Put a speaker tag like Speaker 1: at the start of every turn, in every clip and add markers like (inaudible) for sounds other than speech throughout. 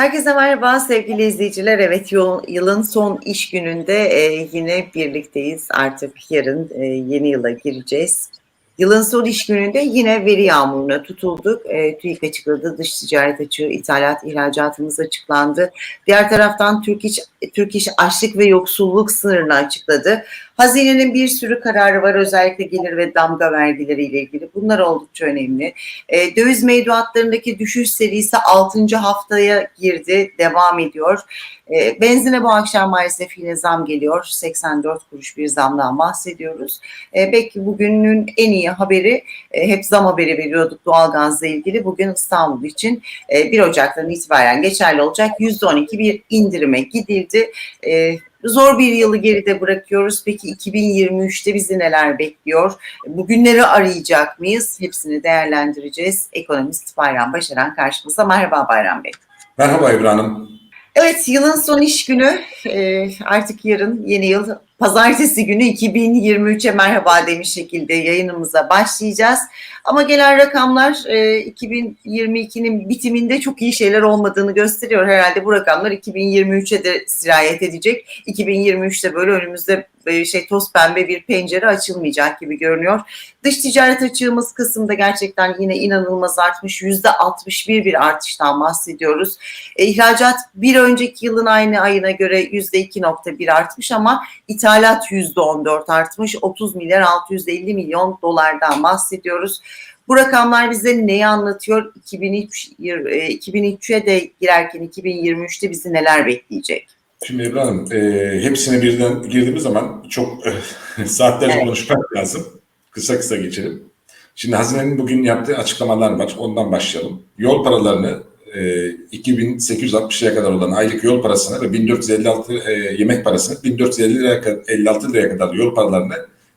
Speaker 1: Herkese merhaba sevgili izleyiciler. Evet yılın son iş gününde e, yine birlikteyiz. Artık yarın e, yeni yıla gireceğiz. Yılın son iş gününde yine veri yağmuruna tutulduk. E, TÜİK açıkladı, dış ticaret açığı, ithalat, ihracatımız açıklandı. Diğer taraftan Türk İş, Türk İş açlık ve yoksulluk sınırını açıkladı. Hazinenin bir sürü kararı var özellikle gelir ve damga vergileriyle ilgili. Bunlar oldukça önemli. E, döviz mevduatlarındaki düşüş serisi 6. haftaya girdi, devam ediyor. E, benzine bu akşam maalesef yine zam geliyor. 84 kuruş bir zamdan bahsediyoruz. E, belki bugünün en iyi haberi, e, hep zam haberi veriyorduk doğalgazla ilgili. Bugün İstanbul için e, 1 Ocak'tan itibaren geçerli olacak %12 bir indirime gidildi. E, Zor bir yılı geride bırakıyoruz. Peki 2023'te bizi neler bekliyor? Bugünleri arayacak mıyız? Hepsini değerlendireceğiz. Ekonomist Bayram Başaran karşımıza. Merhaba Bayram Bey.
Speaker 2: Merhaba İbrahim Hanım.
Speaker 1: Evet yılın son iş günü Ee, artık yarın yeni yıl pazartesi günü 2023'e merhaba demiş şekilde yayınımıza başlayacağız. Ama gelen rakamlar e, 2022'nin bitiminde çok iyi şeyler olmadığını gösteriyor. Herhalde bu rakamlar 2023'e de sirayet edecek. 2023'te böyle önümüzde e, şey toz pembe bir pencere açılmayacak gibi görünüyor. Dış ticaret açığımız Kasım'da gerçekten yine inanılmaz artmış. %61 bir artıştan bahsediyoruz. E, ihracat bir önceki yılın aynı ayına göre %2.1 artmış ama ithalat %14 artmış. 30 milyar 650 milyon dolardan bahsediyoruz. Bu rakamlar bize neyi anlatıyor? 2003, e, 2003'e de girerken 2023'te bizi neler bekleyecek?
Speaker 2: Şimdi İbrahim Hanım, e, hepsine birden girdiğimiz zaman çok e, (laughs) saatlerce
Speaker 1: Evet.
Speaker 2: konuşmak lazım. Kısa kısa geçelim. Şimdi Hazine'nin bugün yaptığı açıklamalar var. Ondan başlayalım. Yol paralarını e, 2860 liraya kadar olan aylık yol parasını ve 1456 e, yemek parasını 1450 liraya kadar 56 liraya kadar yol paralarını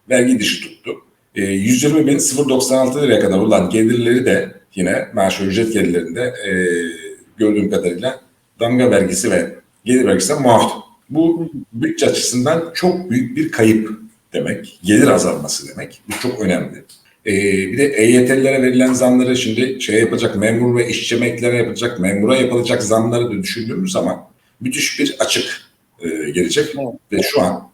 Speaker 2: vergi dışı tuttu. E, 120 bin 096 liraya kadar olan gelirleri de yine maaş ücret gelirlerinde e, gördüğüm kadarıyla damga vergisi ve gelir vergisinden muaf. Bu bütçe açısından çok büyük bir kayıp demek. Gelir azalması demek. Bu çok önemli. Ee, bir de EYT'lilere verilen zamları şimdi şey yapacak, memur ve işçi emeklilere yapacak, memura yapılacak zamları da düşündüğümüz zaman müthiş bir açık e, gelecek. Ve şu an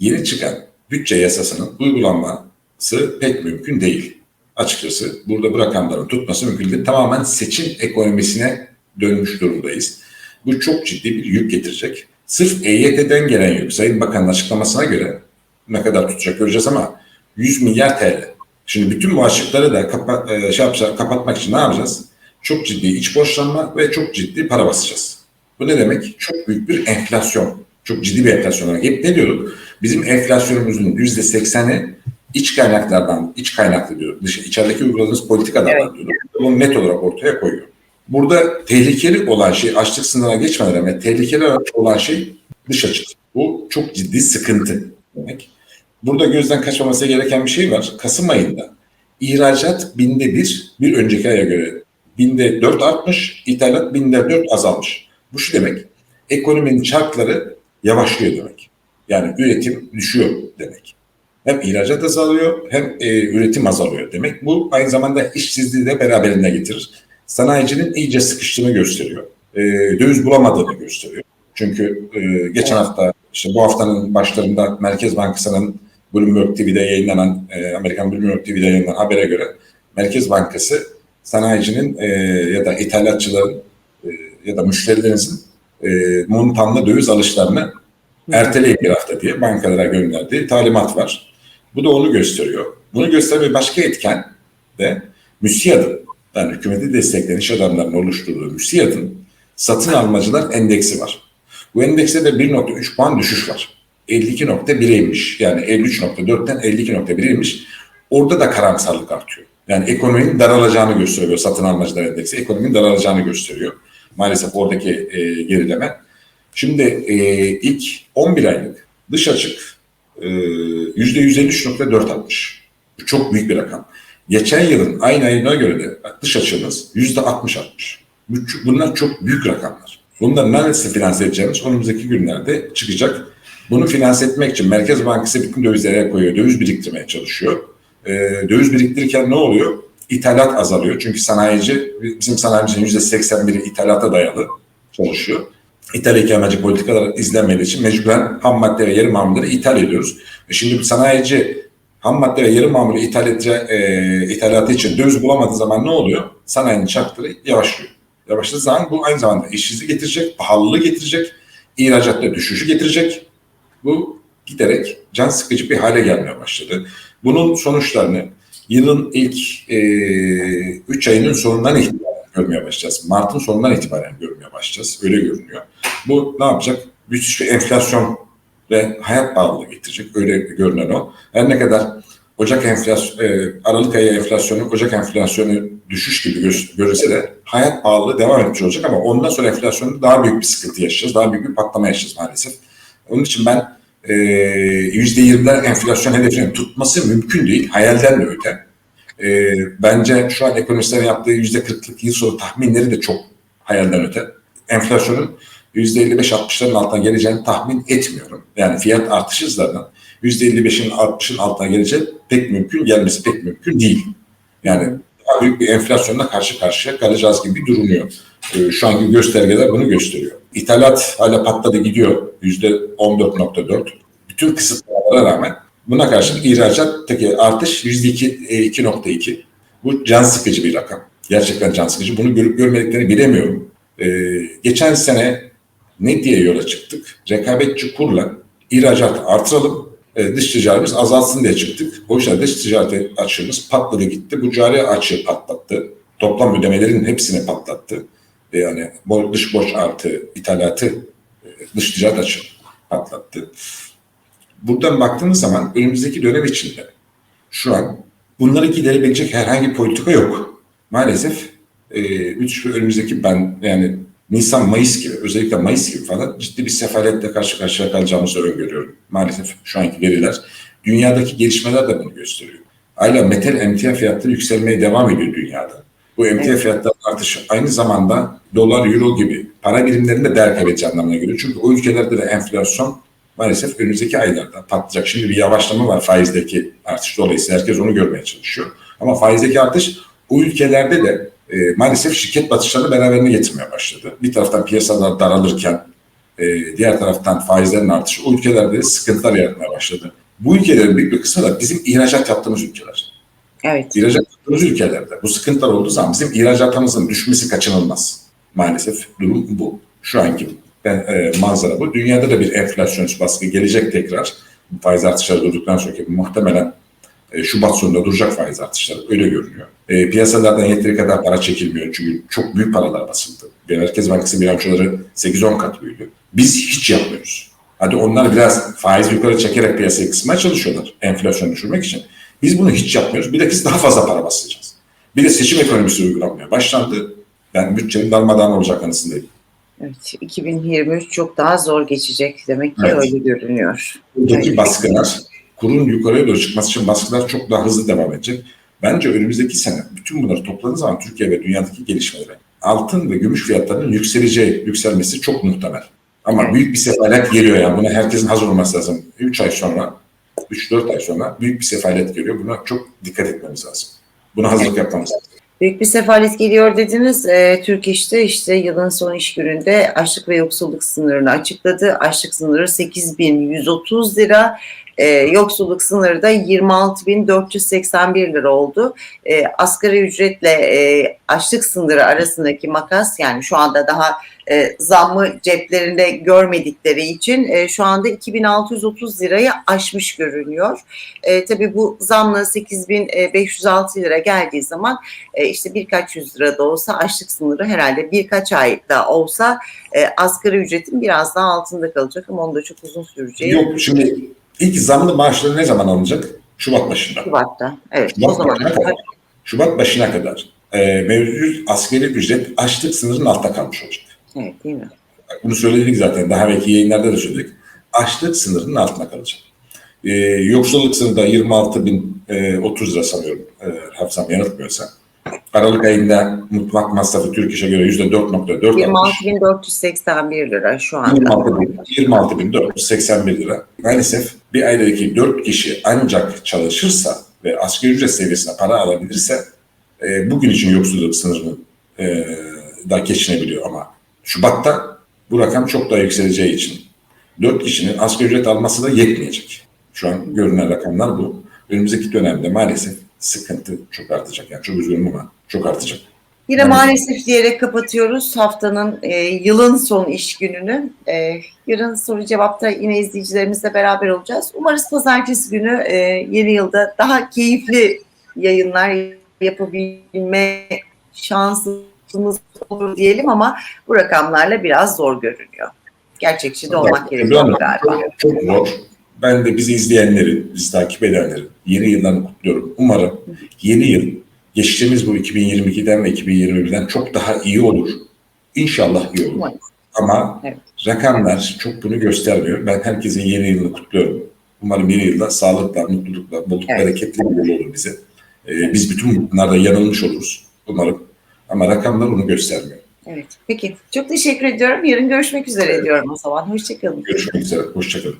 Speaker 2: yeni çıkan bütçe yasasının uygulanması pek mümkün değil. Açıkçası burada bu rakamların tutması mümkün değil. Tamamen seçim ekonomisine dönmüş durumdayız. Bu çok ciddi bir yük getirecek. Sırf EYT'den gelen yük, Sayın Bakan'ın açıklamasına göre ne kadar tutacak göreceğiz ama 100 milyar TL. Şimdi bütün bu açıkları da kapa, e, şey yapacak, kapatmak için ne yapacağız? Çok ciddi iç borçlanma ve çok ciddi para basacağız. Bu ne demek? Çok büyük bir enflasyon. Çok ciddi bir enflasyon olarak. Hep ne diyorduk? Bizim enflasyonumuzun yüzde sekseni iç kaynaklardan, iç kaynaklı diyorduk. Dış, içerideki uyguladığımız politikadan
Speaker 1: Evet.
Speaker 2: diyorduk. Bunu net olarak ortaya koyuyor. Burada tehlikeli olan şey açlık sınırına geçmeden evvel tehlikeli olan şey dış açık. Bu çok ciddi sıkıntı demek. Burada gözden kaçmaması gereken bir şey var. Kasım ayında ihracat binde bir, bir önceki aya göre binde dört artmış, ithalat binde dört azalmış. Bu şu demek, ekonominin çarkları yavaşlıyor demek. Yani üretim düşüyor demek. Hem ihracat azalıyor hem e, üretim azalıyor demek. Bu aynı zamanda işsizliği de beraberinde getirir. Sanayicinin iyice sıkıştığını gösteriyor. E, döviz bulamadığını gösteriyor. Çünkü e, geçen hafta, işte bu haftanın başlarında Merkez Bankası'nın Bloomberg TV'de yayınlanan, e, Amerikan Bloomberg TV'de yayınlanan habere göre Merkez Bankası sanayicinin e, ya da ithalatçıların e, ya da müşterilerinizin e, montanlı döviz alışlarını erteleyin bir hafta diye bankalara gönderdiği talimat var. Bu da onu gösteriyor. Bunu gösteren bir başka etken de Yani hükümeti destekleyen iş adamlarının oluşturduğu MÜSİAD'ın satın almacılar endeksi var. Bu endekste de 1.3 puan düşüş var. 52.1'e inmiş. Yani 53.4'ten 52.1'e inmiş. Orada da karamsarlık artıyor. Yani ekonominin daralacağını gösteriyor satın almacılar endeksi. Ekonominin daralacağını gösteriyor. Maalesef oradaki e, gerileme. Şimdi e, ilk 11 aylık dış açık e, %153.4 artmış. Bu çok büyük bir rakam. Geçen yılın aynı ayına göre de dış açığımız %60 artmış. Bu- Bunlar çok büyük rakamlar. Bunları nasıl finanse edeceğimiz önümüzdeki günlerde çıkacak. Bunu finanse etmek için Merkez Bankası bütün dövizlere koyuyor. Döviz biriktirmeye çalışıyor. Ee, döviz biriktirirken ne oluyor? İthalat azalıyor. Çünkü sanayici, bizim sanayimizin %81'i ithalata dayalı çalışıyor. İthal ikameci politikalar izlenmediği için mecburen ham madde ve yarı mamulleri ithal ediyoruz. E şimdi bir sanayici ham madde ve yarı mamulü ithal edece, e, ithalatı için döviz bulamadığı zaman ne oluyor? Sanayinin çarkları yavaşlıyor. Yavaşladığı zaman bu aynı zamanda işsizlik getirecek, pahalılığı getirecek, ihracatta düşüşü getirecek. Bu giderek can sıkıcı bir hale gelmeye başladı. Bunun sonuçlarını yılın ilk 3 ayının sonundan itibaren görmeye başlayacağız. Mart'ın sonundan itibaren görmeye başlayacağız. Öyle görünüyor. Bu ne yapacak? Müthiş bir enflasyon ve hayat pahalılığı getirecek. Öyle görünen o. Her ne kadar Ocak enflasyon, e, Aralık ayı enflasyonu, Ocak enflasyonu düşüş gibi gö- görülse de hayat pahalılığı devam etmiş olacak ama ondan sonra enflasyonda daha büyük bir sıkıntı yaşayacağız. Daha büyük bir patlama yaşayacağız maalesef. Onun için ben e, %20'ler enflasyon hedefini tutması mümkün değil. Hayalden de öte. E, bence şu an ekonomistlerin yaptığı %40'lık yıl sonu tahminleri de çok hayalden öte. Enflasyonun %55-60'ların altına geleceğini tahmin etmiyorum. Yani fiyat artış hızlarının %55'in 60'ın altına geleceği pek mümkün, gelmesi pek mümkün değil. Yani daha büyük bir enflasyonla karşı karşıya kalacağız gibi durunuyor. Ee, şu anki göstergeler bunu gösteriyor. İthalat hala patladı gidiyor %14.4. Bütün kısıtlamalara rağmen buna karşılık ihracattaki artış %2.2. Bu can sıkıcı bir rakam. Gerçekten can sıkıcı. Bunu görüp görmediklerini bilemiyorum. Ee, geçen sene ne diye yola çıktık? Rekabetçi kurla ihracatı artıralım, e, dış ticaretimiz azalsın diye çıktık. Oysa dış ticaret açığımız patladı gitti. Bu cari açığı patlattı. Toplam ödemelerin hepsini patlattı. E, yani dış borç artı ithalatı, e, dış ticaret açığı patlattı. Buradan baktığımız zaman önümüzdeki dönem içinde şu an bunları giderebilecek herhangi bir politika yok. Maalesef e, üç önümüzdeki ben yani Nisan, Mayıs gibi özellikle Mayıs gibi falan ciddi bir sefaletle karşı karşıya kalacağımızı öngörüyorum. Maalesef şu anki veriler. Dünyadaki gelişmeler de bunu gösteriyor. Hala metal emtia fiyatları yükselmeye devam ediyor dünyada. Bu emtia
Speaker 1: Evet.
Speaker 2: fiyatları artışı aynı zamanda dolar, euro gibi para birimlerinde değer kaybedeceği anlamına geliyor. Çünkü o ülkelerde de enflasyon maalesef önümüzdeki aylarda patlayacak. Şimdi bir yavaşlama var faizdeki artış dolayısıyla herkes onu görmeye çalışıyor. Ama faizdeki artış o ülkelerde de e, maalesef şirket batışlarını beraberine getirmeye başladı. Bir taraftan piyasalar daralırken e, diğer taraftan faizlerin artışı o ülkelerde de sıkıntılar yaratmaya başladı. Bu ülkelerin büyük bir kısmı da bizim ihracat yaptığımız ülkeler.
Speaker 1: Evet.
Speaker 2: İhracat yaptığımız ülkelerde bu sıkıntılar olduğu zaman bizim ihracatımızın düşmesi kaçınılmaz. Maalesef durum bu. Şu anki ben, e, manzara bu. Dünyada da bir enflasyonist baskı gelecek tekrar. Faiz artışları durduktan sonra ki muhtemelen e, Şubat sonunda duracak faiz artışları. Öyle görünüyor. E, piyasalardan yeteri kadar para çekilmiyor. Çünkü çok büyük paralar basıldı. Ve Merkez Bankası bilançoları 8-10 kat büyüdü. Biz hiç yapmıyoruz. Hadi onlar biraz faiz yukarı çekerek piyasayı kısmaya çalışıyorlar. Enflasyonu düşürmek için. Biz bunu hiç yapmıyoruz. Bir de biz daha fazla para basacağız. Bir de seçim ekonomisi uygulanmaya başlandı. Ben bütçenin darmadağın olacak kanısındayım.
Speaker 1: Evet. 2023 çok daha zor geçecek demek ki
Speaker 2: Evet.
Speaker 1: öyle görünüyor.
Speaker 2: Buradaki baskılar, kurun yukarıya doğru çıkması için baskılar çok daha hızlı devam edecek. Bence önümüzdeki sene bütün bunları topladığı zaman Türkiye ve dünyadaki gelişmelere altın ve gümüş fiyatlarının yükseleceği, yükselmesi çok muhtemel. Ama büyük bir sefalet geliyor yani. Buna herkesin hazır olması lazım. 3 ay sonra, 3-4 ay sonra büyük bir sefalet geliyor. Buna çok dikkat etmemiz lazım. Buna hazırlık yapmamız lazım.
Speaker 1: Büyük bir sefalet geliyor dediniz. E, Türk İş'te işte yılın son iş gününde açlık ve yoksulluk sınırını açıkladı. Açlık sınırı 8130 lira. E, yoksulluk sınırı da 26.481 lira oldu. E, asgari ücretle e, açlık sınırı arasındaki makas yani şu anda daha e, zammı ceplerinde görmedikleri için e, şu anda 2630 lirayı aşmış görünüyor. E, tabii bu zamla 8506 lira geldiği zaman e, işte birkaç yüz lira da olsa açlık sınırı herhalde birkaç ay da olsa e, asgari ücretin biraz daha altında kalacak ama onun da çok uzun süreceği
Speaker 2: Yok şimdi ilk zamlı maaşları ne zaman alınacak? Şubat başında.
Speaker 1: Şubat'ta. Evet
Speaker 2: Şubat başına kadar, Şubat başına kadar e, mevcut askeri ücret açlık sınırının altta kalmış olacak.
Speaker 1: evet değil mi?
Speaker 2: Bunu söyledik zaten. Daha belki yayınlarda da söyledik. Açlık sınırının altına kalacak. E, yoksulluk sınırı da 26 bin e, 30 lira sanıyorum. E, hafızam yanıltmıyorsa. Aralık ayında mutfak masrafı Türk İş'e göre %4.4 artmış.
Speaker 1: 26.481 lira şu anda.
Speaker 2: 26 bin, 26 bin 481 lira. Maalesef bir ailedeki 4 kişi ancak çalışırsa ve asgari ücret seviyesine para alabilirse e, bugün için yoksulluk sınırını e, da geçinebiliyor ama Şubat'ta bu rakam çok daha yükseleceği için 4 kişinin asgari ücret alması da yetmeyecek. Şu an görünen rakamlar bu. Önümüzdeki dönemde maalesef sıkıntı çok artacak. Yani çok üzgünüm ama çok artacak.
Speaker 1: Yine
Speaker 2: Evet.
Speaker 1: maalesef diyerek kapatıyoruz haftanın e, yılın son iş gününü. E, yarın soru cevapta yine izleyicilerimizle beraber olacağız. Umarız pazartesi günü e, yeni yılda daha keyifli yayınlar yapabilme şansımız olur diyelim ama bu rakamlarla biraz zor görünüyor. Gerçekçi de olmak gerekiyor galiba.
Speaker 2: Çok zor. Ben de bizi izleyenlerin, bizi takip edenlerin yeni yıllarını kutluyorum. Umarım yeni yıl geçtiğimiz bu 2022'den ve 2021'den çok daha iyi olur. İnşallah iyi olur. Ama
Speaker 1: Evet.
Speaker 2: rakamlar çok bunu göstermiyor. Ben herkesin yeni yılını kutluyorum. Umarım yeni yılda sağlıkla, mutlulukla, bolluk,
Speaker 1: Evet.
Speaker 2: bereketli bir yıl olur bize. Ee, biz bütün bunlarda yanılmış oluruz. Umarım. Ama rakamlar onu göstermiyor.
Speaker 1: Evet. Peki. Çok teşekkür ediyorum. Yarın görüşmek üzere diyorum o zaman. Hoşçakalın.
Speaker 2: Görüşmek üzere. Hoşçakalın.